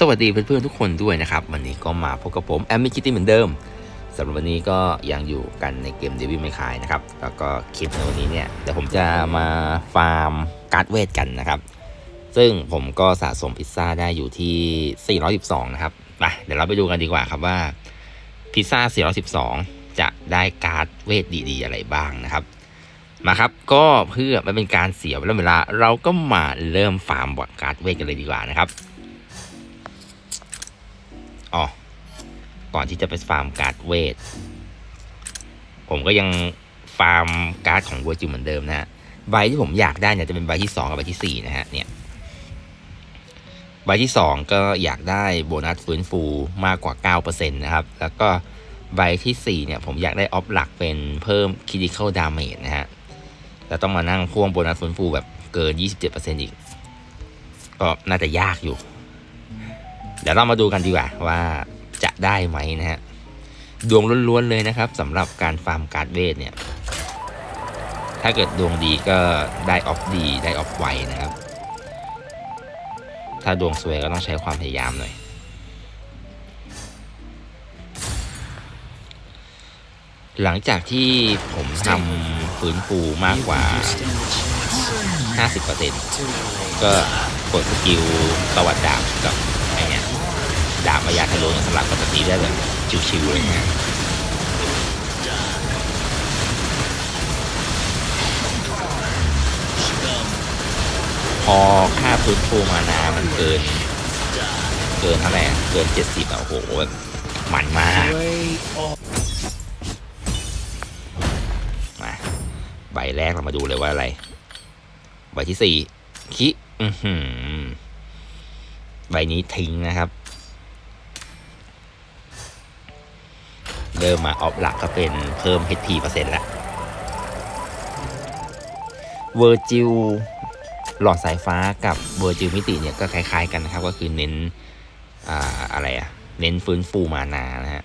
สวัสดีเพื่อนๆทุกคนด้วยนะครับ วันนี้ก็มาพบกับผมแอมมิคิตตี้เหมือนเดิมสำหรับวันนี้ก็ยังอยู่กันในเกมเดวิลไม่คายนะครับ แล้วก็คลิปในวันนี้เนี่ยเดี๋ยวผมจะมาฟาร์มการ์ดเวทกันนะครับ ซึ่งผมก็สะสมพิซซ่าได้อยู่ที่ 412 นะครับไปเดี๋ยวเราไปดูกันดีกว่าครับว่าพิซซ่า 412 จะได้การ์ดเวทดีๆ อะไรบ้างนะครับมาครับก็เพื่อไม่เป็นการเสียเวลาเราก็มาเริ่มฟาร์มบอดการ์ดเวทกันเลยดีกว่านะครับ ก่อนที่จะไปฟาร์มการ์ดเวท ผมก็ยังฟาร์มการ์ดของเวัวจิวเหมือนเดิมนะฮะ ใบที่ผมอยากได้เนี่ยจะเป็นใบที่สองกับใบที่สี่นะฮะ เนี่ย ใบที่สองก็อยากได้โบนัสฟื้นฟูมากกว่า 9%นะครับ แล้วก็ใบที่สี่เนี่ย ผมอยากได้ออฟหลักเป็นเพิ่ม critical damage นะฮะ แล้วต้องมานั่งพ่วงโบนัสฟื้นฟูแบบเกิน 27%อีก ก็น่าจะยากอยู่ เดี๋ยวเรามาดูกันดีกว่าว่า จะได้ไหมนะฮะ ดวงล้วนๆเลยนะครับสำหรับการฟาร์มการ์ดเวทเนี่ย ถ้าเกิดดวงดีก็ได้ออฟดีได้ออฟไวนะครับ ถ้าดวงสวยก็ต้องใช้ความพยายามหน่อย หลังจากที่ผมทำฟื้นฟูมากกว่า 50%ก็กดสกิลตวัดดาบกับ ดาบมายาทะลุสลับกับแบบนี้ได้แบบชิวๆเลยนะพอค่าฟื้นฟูมานา มันเกิน เกินเท่าไหร่เกินเจ็ดสิบอะโอ้โหแบบมันมากมาใบแรกเรามาดูเลยว่าอะไร ใบที่สี่คิอือหือใบนี้ทิ้งนะครับ เริ่มมาออฟหลักก็เป็นเพิ่ม HP เปอร์เซ็นต์ละเวอร์จิลหลอดสายฟ้ากับเวอร์จิลมิติเนี่ยก็คล้ายๆกันนะครับ ก็คือเน้นอ่าอะไรอะเน้นฟื้นฟูมานานะฮะ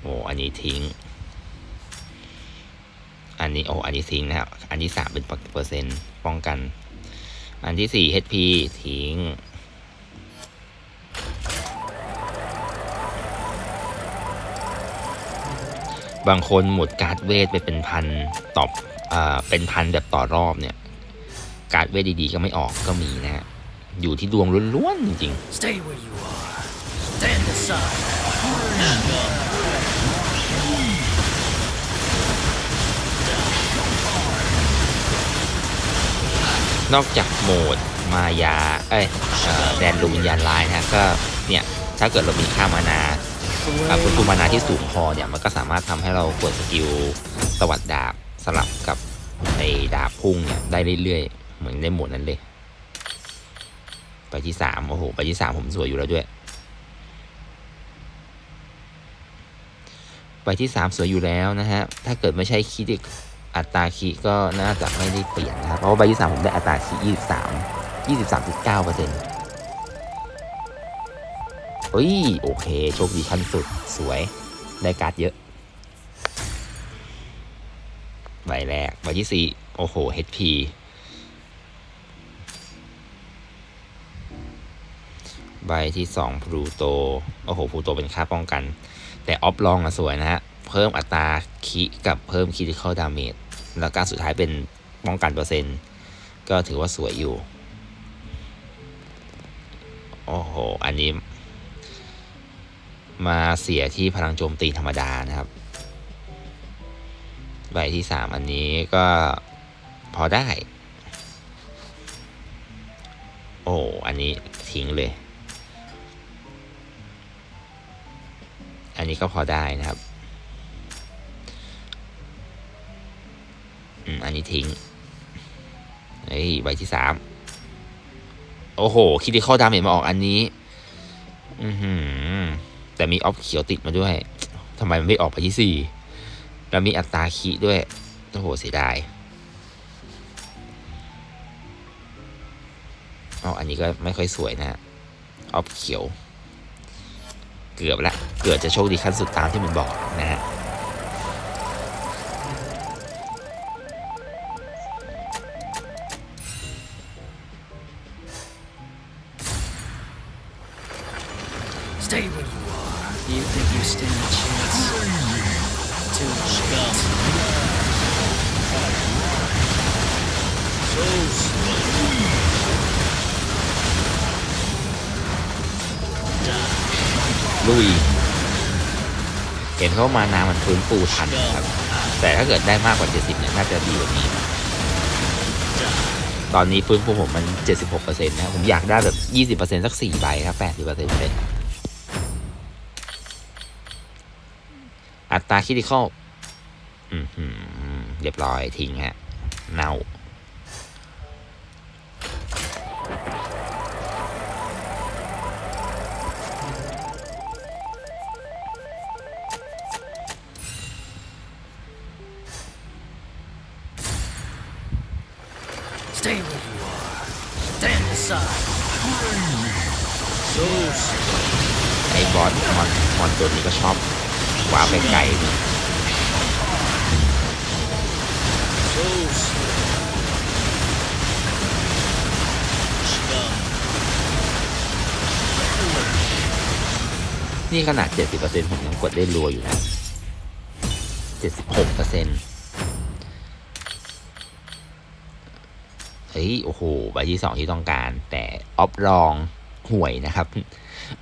โอ้อันนี้ทิ้ง อันนี้โอ้อันนี้ทิ้งนะครับอันที่สามเป็นเปอร์เซ็นต์ป้องกัน อันที่สี่ HP ทิ้ง บางคนหมดการ์ดเวทไปเป็นพันตอบอ่าเป็นพันแบบต่อรอบเนี่ย การ์ดเวทดีๆก็ไม่ออกก็มีนะฮะอยู่ที่ดวงล้วนๆจริง Stay where you are. Stand aside. ๆนอกจากโหมดมายา เอ้ยเอ่อแดนลูวิญญาณลายนะฮะก็เนี่ย ถ้าเกิดเรามีค่ามานาอ่า คุณฟูมานาที่สูงพอเนี่ยมันก็สามารถทำให้เรากดสกิลสวัสดดาบสลับกับไอ้ดาบพุ่งเนี่ยได้เรื่อยๆ เหมือนในโหมดนั้นเลย ไปที่สามโอ้โห ไปที่สามผมสวยอยู่แล้วด้วย ไปที่สามสวยอยู่แล้วนะฮะ ถ้าเกิดไม่ใช่คีดิอัตราคีก็น่าจะไม่ได้เปลี่ยนนะครับ เพราะว่าใบที่สามผมได้อัตราคียี่สิบสามยี่สิบสามจุดเก้าเปอร์เซ็นต์ เฮ้ย โอเค โชคดีขั้นสุดสวย ได้การ์ดเยอะ ใบแรก ใบที่สี่โอ้โห HP ใบที่สองพลูโต โอ้โหพลูโตเป็นค่าป้องกัน แต่ออฟลองอะสวยนะฮะ เพิ่มอัตราคิกับเพิ่มคิดิคอลดาเมจแล้วการสุดท้ายเป็นป้องกันเปอร์เซ็นต์ ก็ถือว่าสวยอยู่ โอ้โห อันนี้ มาเสียที่พลังโจมตีธรรมดานะครับใบที่สามอันนี้ก็พอได้ โอ้ อันนี้ทิ้งเลย อันนี้ก็พอได้นะครับอืมอันนี้ทิ้งเฮ้ยใบที่สามโอ้โห คิดที่เข้าดาเมจมาออกอันนี้ อือหือ แต่มีออฟเขียวติดมาด้วยทำไมมันไม่ออกไปที่สี่แล้วมีอัตราคีด้วยโอ้โหเสียดายอ๋ออันนี้ก็ไม่ค่อยสวยนะฮะออฟเขียว เกือบละ เกือบจะโชคดีขั้นสุดตามที่มันบอกนะฮะ ลุย เห็นเขามานามันฟื้นฟูทันครับ แต่ถ้าเกิดได้มากกว่า 70เนี่ยน่าจะดีกว่านี้ ตอนนี้ฟื้นฟูผมมัน 76%นะครับผมอยากได้แบบ 20%สัก 4 ใบครับ80%เป็นอัตราคิดิคอลเรียบร้อยทิ้งฮะ เน่า ไอ้บอสมอนมอนตัวนี้ก็ชอบว้าวไปไกล So slow. Scum. นี่ขนาด 70%ผมยังกดได้รัวอยู่นะ 76%เฮ้ย โอ้โห ใบที่สองที่ต้องการ แต่ออฟรอง ห่วยนะครับ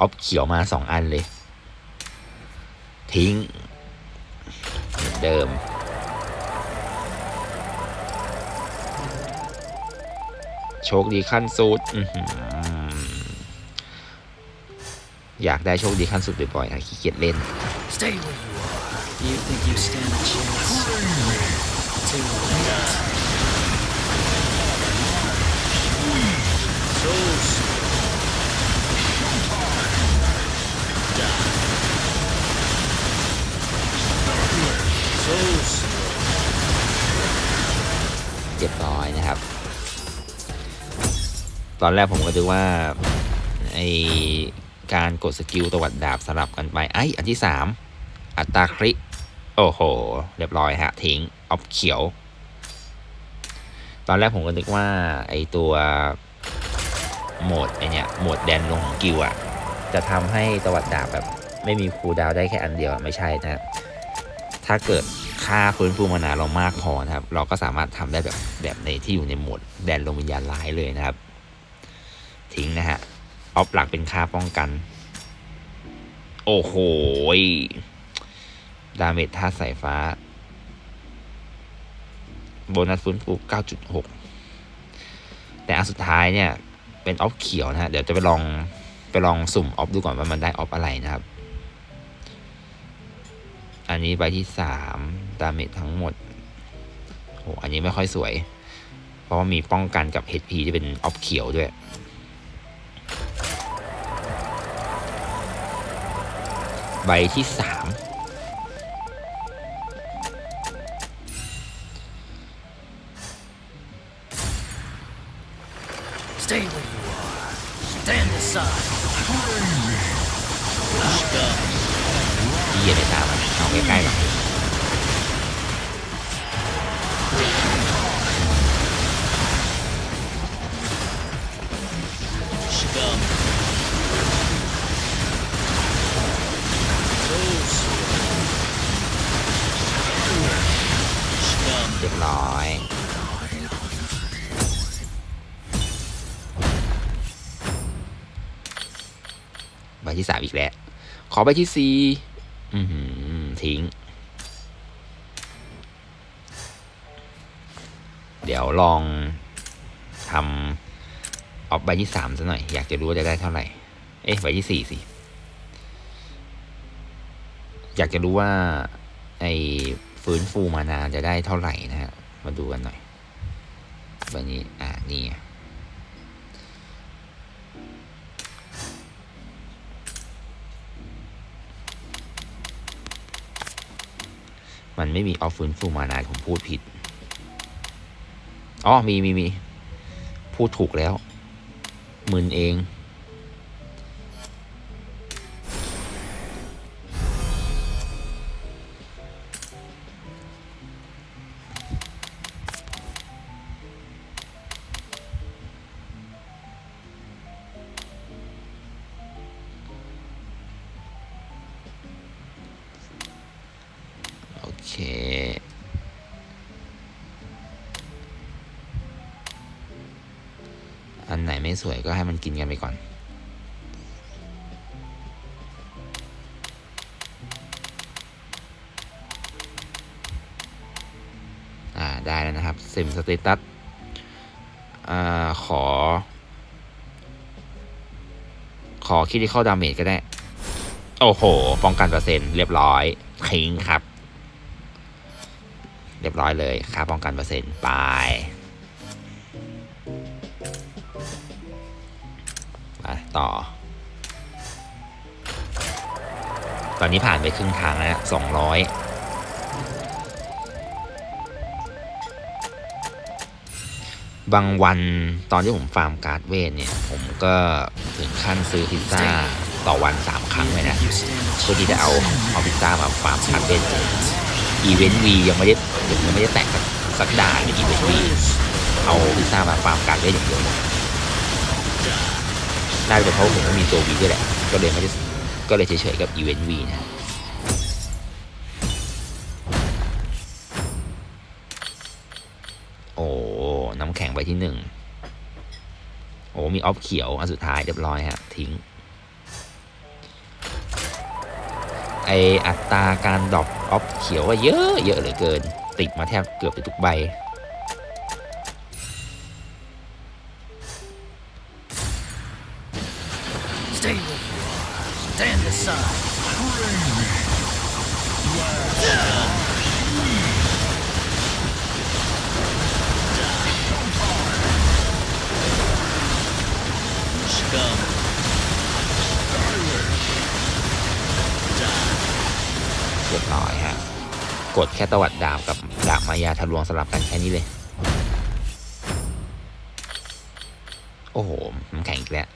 ออฟเขียวมาสองอันเลย ทิ้งเหมือนเดิม โชคดีขั้นสุดอยากได้โชคดีขั้นสุดบ่อยๆอะขี้เกียจเล่น You think you stand a chance? Too late. เรียบร้อยนะครับ ตอนแรกผมก็ดูว่าไอการกดสกิลตวัดดาบสลับกันไปไออันที่สามอัตราคริโอ้โห เรียบร้อยฮะทิ้งออฟเขียว ตอนแรกผมก็นึกว่าไอตัวโหมดไอเนี่ยโหมดแดนลงของกิลอะจะทำให้ตวัดดาบแบบไม่มีคูลดาวได้แค่อันเดียวไม่ใช่นะครับถ้าเกิด ค่าฟื้นฟูมานาเรามากพอนะครับ เราก็สามารถทำได้แบบแบบในที่อยู่ในโหมดแดนลมวิญญาณร้ายเลยนะครับ ทิ้งนะฮะออฟหลักเป็นค่าป้องกัน โอ้โหดาเมจท่าตุสายฟ้า โบนัสฟื้นฟู 9.6 แต่อันสุดท้ายเนี่ยเป็นออฟเขียวนะฮะ เดี๋ยวจะไปลองไปลองสุ่มออฟดูก่อนว่ามันได้ออฟอะไรนะครับ อันนี้ใบที่สาม ดาเมจทั้งหมดโหอันนี้ไม่ค่อยสวย เพราะว่ามีป้องกันกับ HP ที่เป็นออฟเขียวด้วยใบที่สาม Stay where you are. Stand aside. Scum. ที่เย็นในตามันเอาใกล้ๆหน่อย ร้อยใบที่สามอีกแล้ว ขอใบที่สี่ทิ้ง เดี๋ยวลองทำออฟใบที่สามซะหน่อย อยากจะรู้ว่าจะได้เท่าไหร่ เอ๊ะใบที่สี่สิอยากจะรู้ว่า ไอ ฟื้นฟูมานานจะได้เท่าไหร่นะฮะ มาดูกันหน่อยใบนี้ อ่านี่มันไม่มีออฟฟื้นฟูมานานผมพูดผิด อ๋อ มีมีมี พูดถูกแล้ว มึนเอง อันไหนไม่สวยก็ให้มันกินกันไปก่อน อ่า ได้แล้วนะครับซิมสเตตัส อ่า ขอ ขอคิดที่เข้าดาเมจก็ได้ โอ้โห ป้องกันเปอร์เซ็นต์เรียบร้อยทิ้งครับ รียบร้อยเลยค่าป้องกันเปอร์เซ็นต์ไปไปต่อ ตอนนี้ผ่านไปครึ่งทางแล้วสองร้อยบางวันตอนที่ผมฟาร์มการ์ดเวทเนี่ย ผมก็ถึงขั้นซื้อพิซซ่าต่อวันสามครั้งเลยนะ เพื่อที่จะเอาเอาพิซซ่ามาฟาร์มการ์ดเวท อีเวนต์วียังไม่ได้ยังไม่ได้แตะสักสักด่านในอีเวนต์วีเอาพิซซ่ามาฟาร์มการ์ดเวทอย่างเดียวเลยน่าจะเป็นเพราะผมไม่มีตัววีด้วยแหละ ก็เลยไม่ได้ก็เลยเฉยๆกับอีเวนต์วีนะโอ้ น้ำแข็งไปที่หนึ่งโอ้มีออฟเขียวอันสุดท้ายเรียบร้อยฮะทิ้ง ไออัตราการดรอปออฟเขียวว่าเยอะเยอะเหลือเกิน ติดมาแทบเกือบไปทุกใบ Stand aside. Scum. รียบร้อยฮะ กดแค่ตวัดดาบกับดาบมายาทะลวงสลับกันแค่นี้เลย โอ้โหน้ำแข็งอีกแล้ว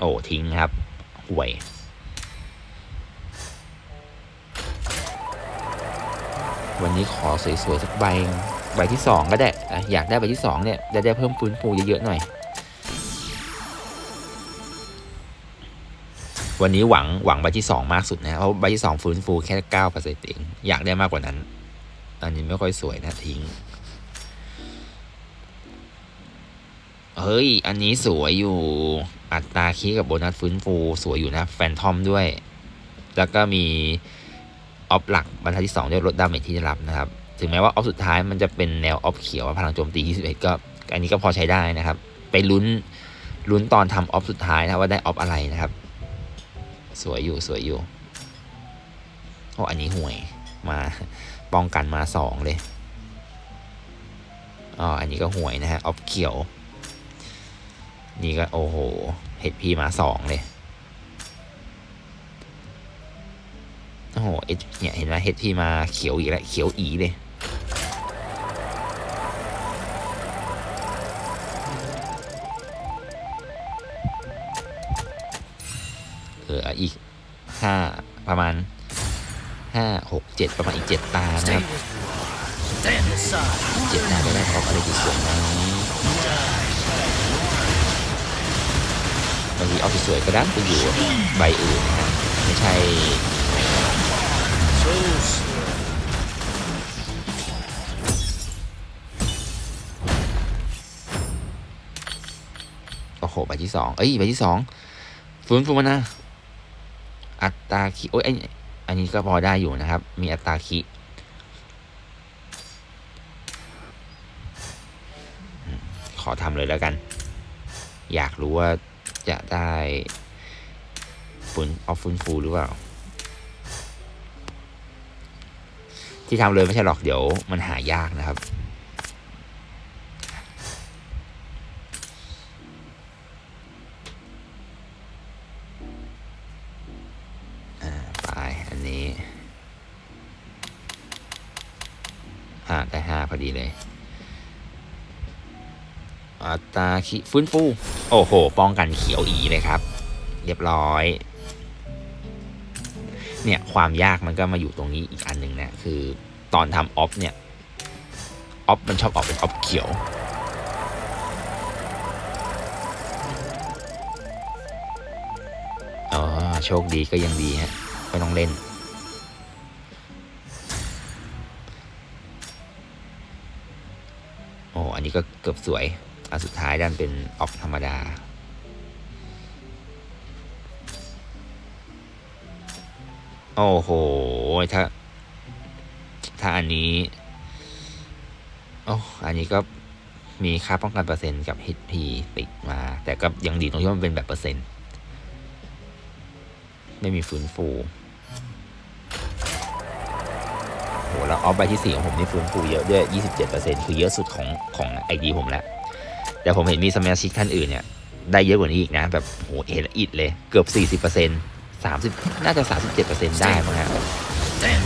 โอ้ทิ้งครับห่วยวันนี้ขอสวยๆสักใบ ใบที่สองก็ได้ อยากได้ใบที่สองเนี่ยได้ได้เพิ่มฟื้นฟูเยอะๆหน่อย วันนี้หวังหวังใบที่สองมากสุดนะเพราะใบที่สองฟื้นฟูแค่เก้าเปอร์เซ็นต์เองอยากได้มากกว่านั้น อันนี้ไม่ค่อยสวยนะทิ้ง เฮ้ย อันนี้สวยอยู่อัตราคีกับโบนัสฟื้นฟูสวยอยู่นะ แฟนทอมด้วย แล้วก็มีออฟหลักบรรทัดที่2ด้วยลดดาเมจที่ได้รับนะครับ ถึงแม้ว่าออฟสุดท้ายมันจะเป็นแนวออฟเขียวพลังโจมตี 21 ก็ อันนี้ก็พอใช้ได้นะครับ ไปลุ้นลุ้นตอนทำออฟสุดท้ายนะว่าได้ออฟอะไรนะครับ สวยอยู่สวยอยู่โอ้อันนี้ห่วยมาป้องกันมาสองเลยอ๋ออันนี้ก็ห่วยนะฮะออฟเขียว นี่ก็โอ้โหเฮดพีมาสองเลยโอ้โหเนี่ยเห็นไหมเฮดพีมาเขียวอีกแล้วเขียวอีเลย เอออีกห้าประมาณห้าหกเจ็ดประมาณอีกเจ็ดตานะครับเจ็ดตาจะได้ออกอะไรสวยๆไหมบางทีเอาสวยๆก็ได้ไปอยู่ใบอื่นนะฮะไม่ใช่โอ้โหใบที่สองเอ้ยใบที่สองฟื้นฟูมานะ อัตราคิโอ้ยไอ้อันนี้ก็พอได้อยู่นะครับ มีอัตราคิขอทำเลยแล้วกัน อยากรู้ว่าจะได้ฟื้นออฟฟื้นฟูหรือเปล่า ที่ทำเลยไม่ใช่หรอกเดี๋ยวมันหายากนะครับ อ่าได้ห้าพอดีเลยอัตราคิฟื้นฟู โอ้โห ป้องกันเขียวอีเลยครับ เรียบร้อย เนี่ย ความยากมันก็มาอยู่ตรงนี้อีกอันหนึ่งนะ คือตอนทำออฟเนี่ย ออฟมันชอบออกเป็นออฟเขียว อ๋อ โชคดีก็ยังดีฮะไม่ต้องเล่น เกือบสวยอันสุดท้ายดันเป็นออกธรรมดา โอ้โห ถ้า ถ้าอันนี้ โอ้อันนี้ก็มีค่าป้องกันเปอร์เซ็นต์กับ HP ติดมา แต่ก็ยังดีตรงที่มันเป็นแบบเปอร์เซ็นต์ ไม่มีฟื้นฟู แล้วออฟใบที่สี่ของผมนี่ฟื้นฟูเยอะด้วย 27%คือเยอะสุดของของไอดีผมแล้ว แต่ผมเห็นมีสมาชิกท่านอื่นเนี่ย ได้เยอะกว่านี้อีกนะ แบบโหเห็นอิดเลยเกือบ 40% 30 น่าจะ 37%ได้มั้งฮะ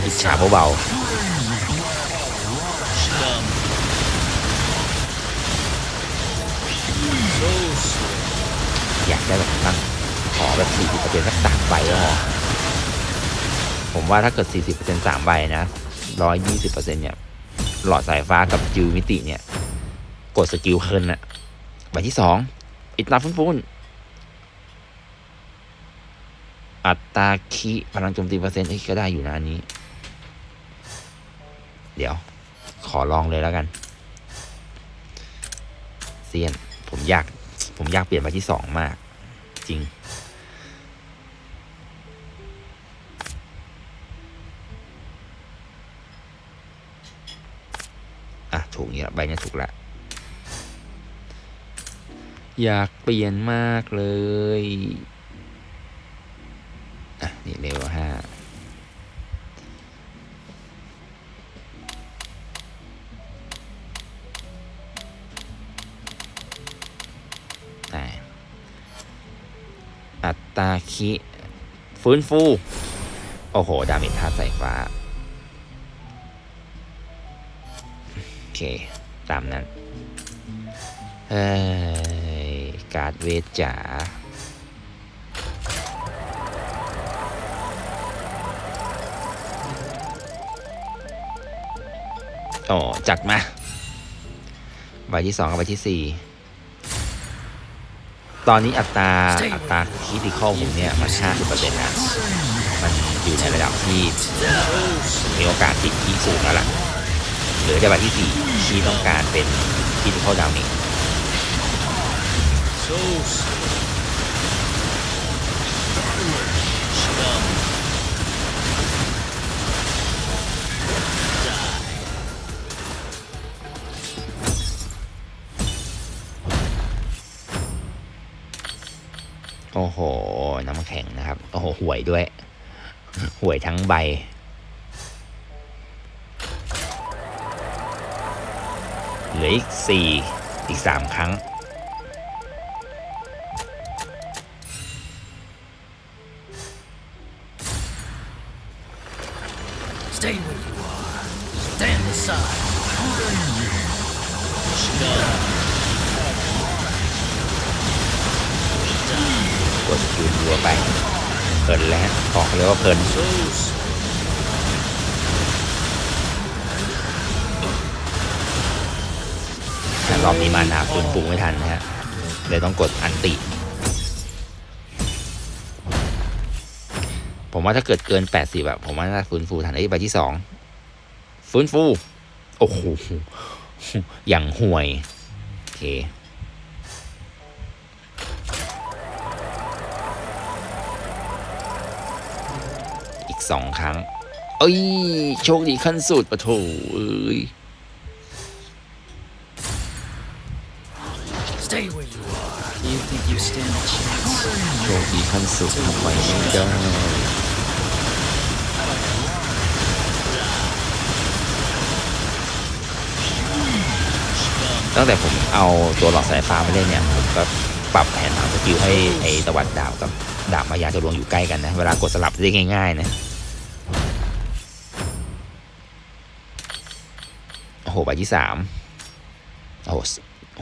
อิจฉาเบาๆอยากได้แบบนั้นขอแบบ 40%สักสามใบก็พอผมว่าถ้าเกิด 40% 3ใบนะ 120%เนี่ย หลอดสายฟ้ากับจิวมิติเนี่ย กดสกิลเคิร์นอะใบที่สองอิตาฟุ้นฟุ้นอัตราคีพลังโจมตีเปอร์เซ็นต์เอ้ก็ได้อยู่นะอันนี้ เดี๋ยว ขอลองเลยแล้วกัน เซียน ผมอยาก ผมอยากเปลี่ยนใบที่สองมาก จริง อะถูกเนี่ยใบนี้ถูกละอยากเปลี่ยนมากเลยอะนี่เร็วห้าอะอัตราคิ ฟื้นฟู โอ้โห ดาเมจธาตุสายฟ้า เคตามนั้นเฮ้ยการเวทจ๋าโอ้จัดมาใบที่สองกับใบที่สี่ตอนนี้อัตราอัตราคิติคอลผมเนี่ย มันห้าสิบเปอร์เซ็นต์นะมันอยู่ในระดับที่มีโอกาสติดที่สูงแล้วล่ะ หรือจะใบที่สี่ที่ต้องการเป็นคิติคอลดาวนิ So slow. Scum. Die. โอ้โห น้ำแข็งนะครับ โอ้โห ห่วยด้วย ห่วยทั้งใบ เหลืออีกสี่อีกสามครั้ง ฟื้นฟูไม่ทันนะฮะเลยต้องกดอันติ ผมว่าถ้าเกิดเกิน 80แบบผมว่าน่าฟื้นฟูทันไอ้ใบที่สองฟื้นฟู โอ้โห อย่างห่วย โอเคอีกสองครั้ง เอ้ย โชคดีขั้นสุดปะโถเอ้ย Stay where you are. You think you stand a chance? โชคดีขั้นสุดทำไมไม่ได้ตั้งแต่ผมเอาตัวหลอดสายฟ้ามาเล่นเนี่ยผมก็ปรับแผนทางสกิลให้ไอ้ตะวันดาวกับดาบมายาจะลวงอยู่ใกล้กันนะ เวลากดสลับได้ง่ายๆนะโอ้โหใบที่สามโอ้โห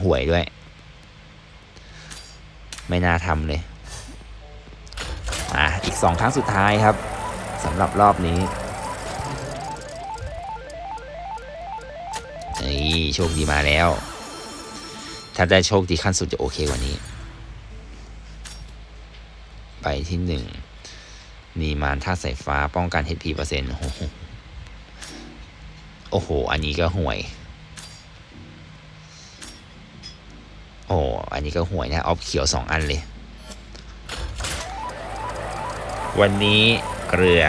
ห่วยด้วย ไม่น่าทำเลย อะ อีกสองครั้งสุดท้ายครับสำหรับรอบนี้นี่โชคดีมาแล้ว ถ้าได้โชคดีขั้นสุดจะโอเคกว่านี้ ไปที่หนึ่งนีมานท่าสายฟ้าป้องกัน HP เปอร์เซ็นต์โอ้โห อันนี้ก็ห่วย โอ้อันนี้ก็ห่วยนะ ออฟเขียวสองอันเลย วันนี้เกลือ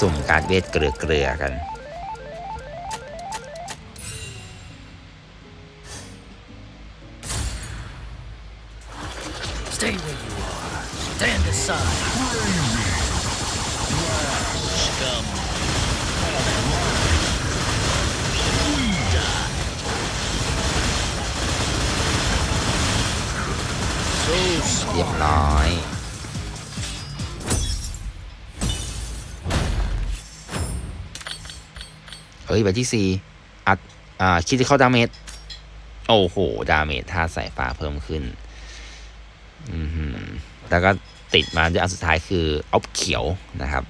สุ่มการเวทเกลือเกลือกัน Stay where you are. Stand aside. Scum. So เรียบร้อยเฮ้ยใบที่สี่อัด อ่า คิดที่เข้าดาเมจ โอ้โห ดาเมจท่าสายฟ้าเพิ่มขึ้น อือหือแล้วก็ติดมาด้วยอันสุดท้ายคือออฟเขียวนะครับ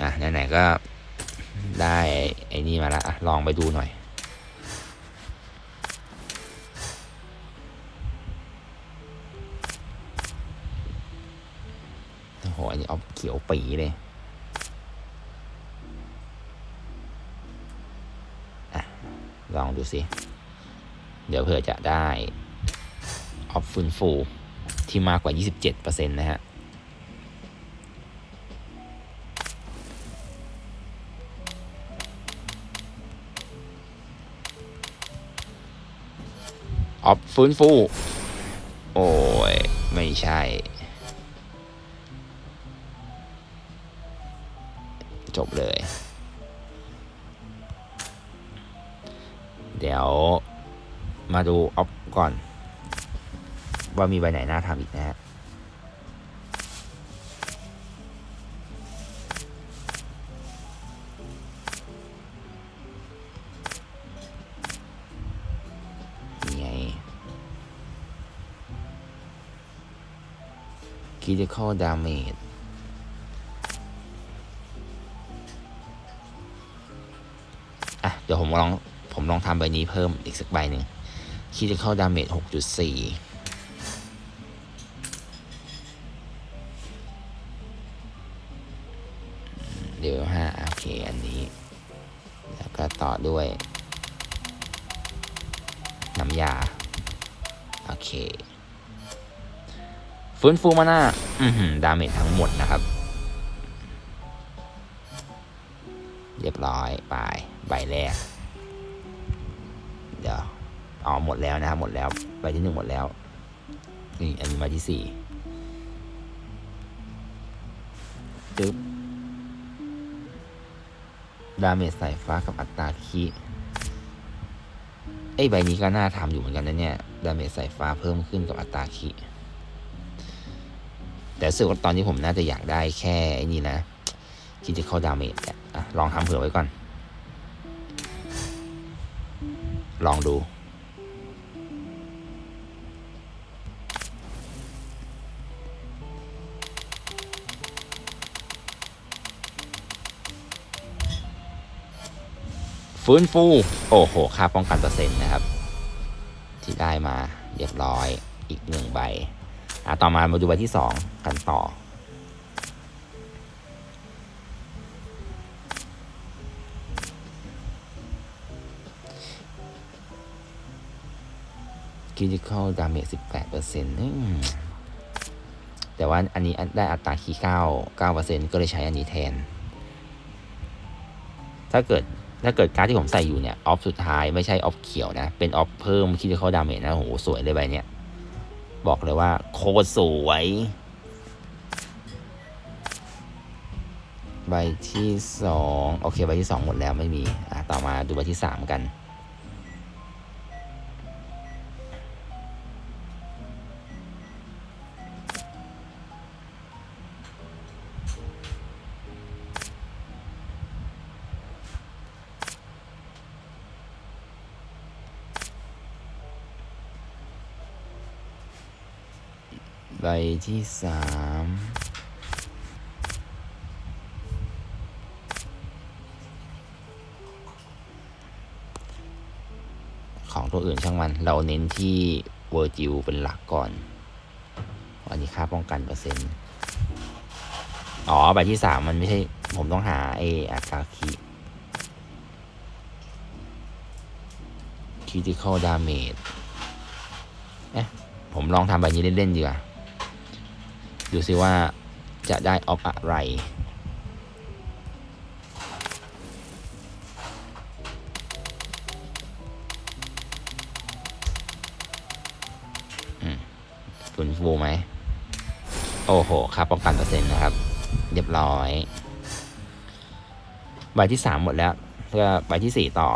อะ ไหน ๆ ก็ได้ไอ้นี่มาละลองไปดูหน่อย หอันนี้ออฟเขียวปีเลยลองดูสิ เดี๋ยวเผื่อจะได้ออฟฟื้นฟูที่มากกว่า 27%นะฮะ ออฟฟื้นฟู โอ้ย ไม่ใช่ จบเลย เดี๋ยวมาดูออฟก่อน ว่ามีใบไหนน่าทำอีกนะฮะนี่ไง critical damage เดี๋ยวผมลองผมลองทำใบนี้เพิ่มอีกสักใบหนึ่ง critical damage หกจุดสี่เดี๋ยวห้าโอเค อันนี้ แล้วก็ต่อด้วย น้ำยา โอเค ฟื้นฟูมาหน้า อืดาเมจทั้งหมดนะครับ เรียบร้อย ไป ใบแรก เดี๋ยวอ๋อหมดแล้วนะครับหมดแล้วใบที่หนึ่งหมดแล้ว นี่อันนี้ใบที่สี่จึ๊บดาเมจสายฟ้ากับอัตราคีไอ้ใบนี้ก็น่าทำอยู่เหมือนกันนะเนี่ย ดาเมจสายฟ้าเพิ่มขึ้นกับอัตราคีแต่รู้สึกว่าตอนนี้ผมน่าจะอยากได้แค่ไอ้นี่นะคิดจะเข้าดาเมจอะลองทำเผื่อไว้ก่อน ลองดู ฟื้นฟู โอ้โห ค่าป้องกันเปอร์เซ็นต์นะครับ ที่ได้มาเรียบร้อยอีกหนึ่งใบ อะ ต่อมามาดูใบที่สองกันต่อ critical damage 18เปอร์เซ็นต์แต่ว่าอันนี้ได้อัตราคีย์9 9เปอร์เซ็นต์ก็เลยใช้อันนี้แทน ถ้าเกิดถ้าเกิดการดที่ผมใส่อยู่เนี่ย ออฟสุดท้ายไม่ใช่ออฟเขียวนะ เป็นออฟเพิ่ม critical damage นะโอ้โหสวยเลยใบเนี้ย บอกเลยว่าโคตรสวย ใบที่สองโอเค ใบที่สองหมดแล้วไม่มี อะ ต่อมาดูใบที่สามกัน ที่สามของตัวอื่นช่างมัน เราเน้นที่เวอร์จิวเป็นหลักก่อน อันนี้ค่าป้องกันเปอร์เซ็นต์ อ๋อ ใบที่สามมันไม่ใช่ ผมต้องหาไออากาคิ critical damage เอ๊ะผมลองทำใบนี้เล่น ๆ ดีกว่า ดูซิว่าจะได้ออฟอะไรอืมฟื้นฟูไหม โอ้โห ครับป้องกันเปอร์เซ็นต์นะครับ เรียบร้อย ใบที่สามหมดแล้ว ก็ใบที่สี่ต่อ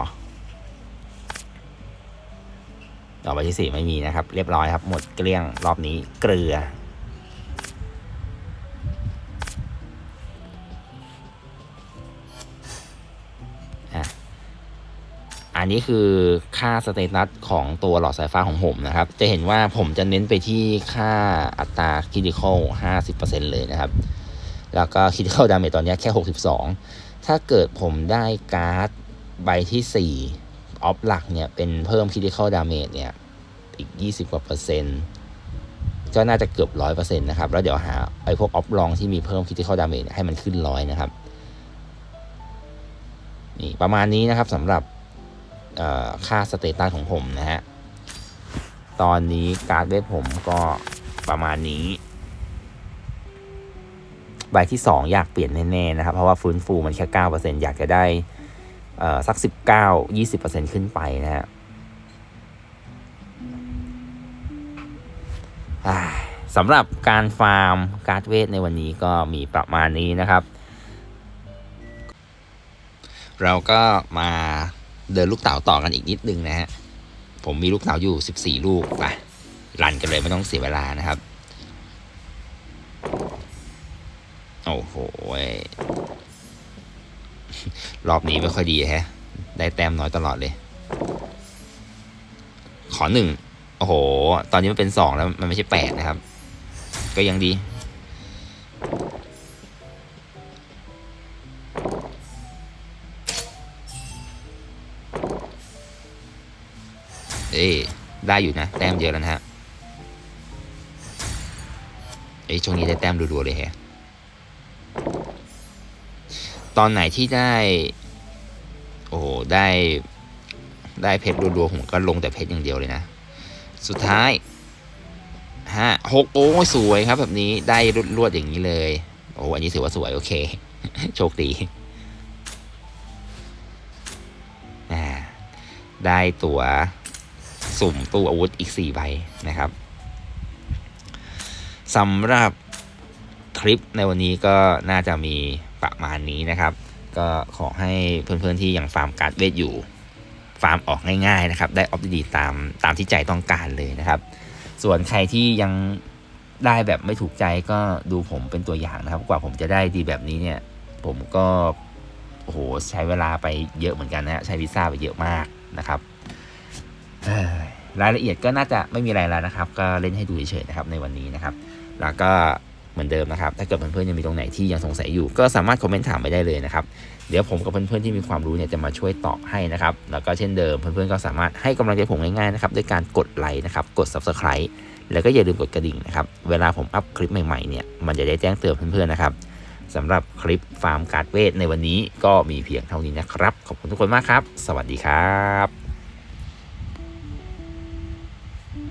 ต่อใบที่สี่ไม่มีนะครับ เรียบร้อยครับ หมดเกลี้ยงรอบนี้เกลือ อันนี้คือค่าสเตตัสของตัวหลอดสายฟ้าของผมนะครับ จะเห็นว่าผมจะเน้นไปที่ค่าอัตราคิดิคอล50%เลยนะครับ แล้วก็คิดิคอลดาเมจตอนนี้แค่ 62 ถ้าเกิดผมได้การ์ดใบที่ 4 ออฟหลักเนี่ย เป็นเพิ่มคิดิคอลดาเมจเนี่ย อีก 20กว่าเปอร์เซ็นต์ก็น่าจะเกือบร้อยเปอร์เซ็นต์นะครับ แล้วเดี๋ยวหาไอ้พวกออฟลองที่มีเพิ่มคิดิคอลดาเมจให้มันขึ้นร้อยนะครับ นี่ประมาณนี้นะครับสำหรับ ค่าสเตตัสของผมนะฮะ ตอนนี้การ์ดเวทผมก็ประมาณนี้ใบที่ 2 อยากเปลี่ยนแน่ๆนะครับ เพราะว่าฟื้นฟูมันแค่9%อยากจะได้เอ่อสัก19 20%ขึ้นไปนะฮะสำหรับการฟาร์มการ์ดเวทในวันนี้ก็มีประมาณนี้นะครับ เราก็มา เดินลูกเต๋าต่อกันอีกนิดนึงนะฮะผมมีลูกเต๋าอยู่ 14 ลูกไปรันกันเลยไม่ต้องเสียเวลานะครับ โอ้โหรอบนี้ไม่ค่อยดีแฮะ ได้แต้มน้อยตลอดเลย ขอหนึ่งโอ้โห ตอนนี้มันเป็นสองแล้วมันไม่ใช่แปดนะครับ ก็ยังดี เอ้ได้อยู่นะ แต้มเยอะแล้วนะฮะเอ้ยช่วงนี้ได้แต้มรัวๆเลยแฮะ ตอนไหนที่ได้ โอ้โหได้ได้เพชรรัวๆผมก็ลงแต่เพชรอย่างเดียวเลยนะ สุดท้ายห้าหกโอ้สวยครับ แบบนี้ได้รวดๆอย่างนี้เลย โอ้อันนี้ถือว่าสวย โอเค โชคดีอ่าได้ตัว สุ่มตู้อาวุธอีก 4 ใบนะครับสำหรับคลิปในวันนี้ก็น่าจะมีประมาณนี้นะครับ ก็ขอให้เพื่อนๆที่ยังฟาร์มการ์ดเวทอยู่ ฟาร์มออกง่ายๆนะครับ ได้ออฟดีตามตามที่ใจต้องการเลยนะครับ ส่วนใครที่ยังได้แบบไม่ถูกใจก็ดูผมเป็นตัวอย่างนะครับ กว่าผมจะได้ดีแบบนี้เนี่ย ผมก็โอ้โหใช้เวลาไปเยอะเหมือนกันนะใช้ลิซ่าไปเยอะมากนะครับ รายละเอียดก็น่าจะไม่มีอะไรแล้วนะครับ ก็เล่นให้ดูเฉยๆนะครับในวันนี้นะครับ แล้วก็เหมือนเดิมนะครับ ถ้าเกิดเพื่อนๆยังมีตรงไหนที่ยังสงสัยอยู่ ก็สามารถคอมเมนต์ถามไปได้เลยนะครับ เดี๋ยวผมกับเพื่อนๆที่มีความรู้เนี่ยจะมาช่วยตอบให้นะครับ แล้วก็เช่นเดิมเพื่อนๆก็สามารถให้กำลังใจผมง่ายๆนะครับด้วยการกดไลค์นะครับ กด subscribe แล้วก็อย่าลืมกดกระดิ่งนะครับ เวลาผมอัพคลิปใหม่ๆเนี่ยมันจะได้แจ้งเตือนเพื่อนๆนะครับสำหรับคลิปฟาร์มการ์ดเวทในวันนี้ก็มีเพียงเท่านี้นะครับ ขอบคุณทุกคนมากครับ สวัสดีครับ